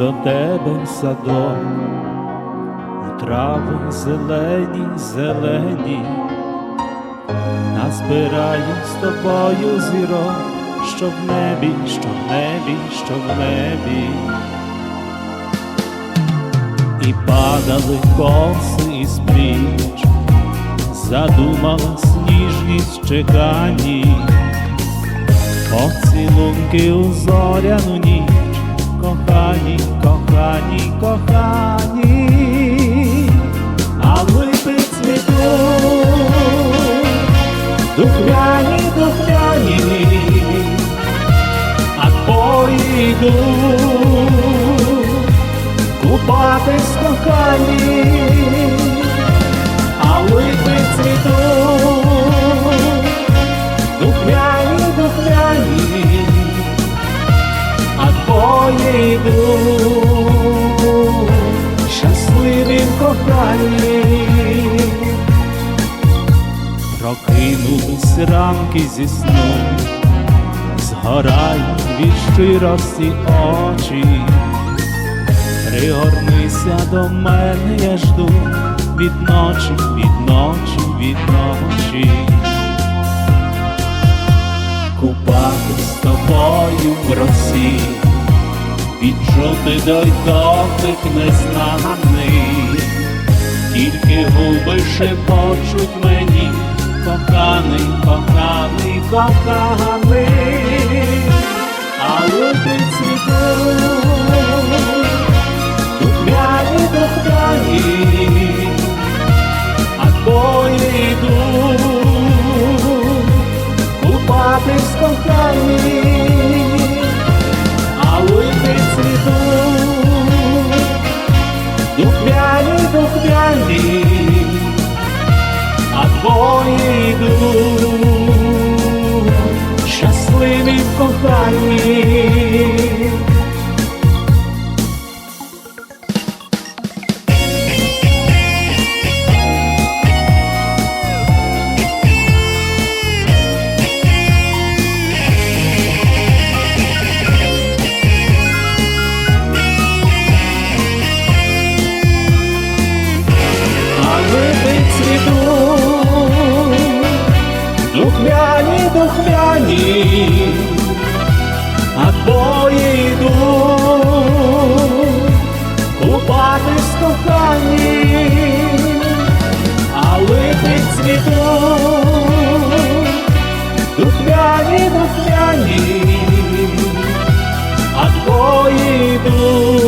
до тебе в садок, у трави зелені, зелені, назбираю з тобою зірок, що в небі, що в небі, що в небі. І падали коси із пліч, задумалась ніжність чекані, поцілунки у зоряну ніч, кохані, кохані, кохані, а липи цвіту, духляні, духляні, а твої купатись кохані, а липи цвіту, коханні. Прокинулись ранки зі сну, згорають від щирості очі. Пригорнися до мене, я жду від ночі, від ночі, від ночі. Купати з тобою в росі, відчути той дотик незнаний, тільки губи шепочуть мені, коханий, коханий, коханий, але ти а твої йдуть щасливі в коханні. Духмяні, а твої йдуть купатись кохані, а липи цвіту, духмяні, духмяні, а твої йдуть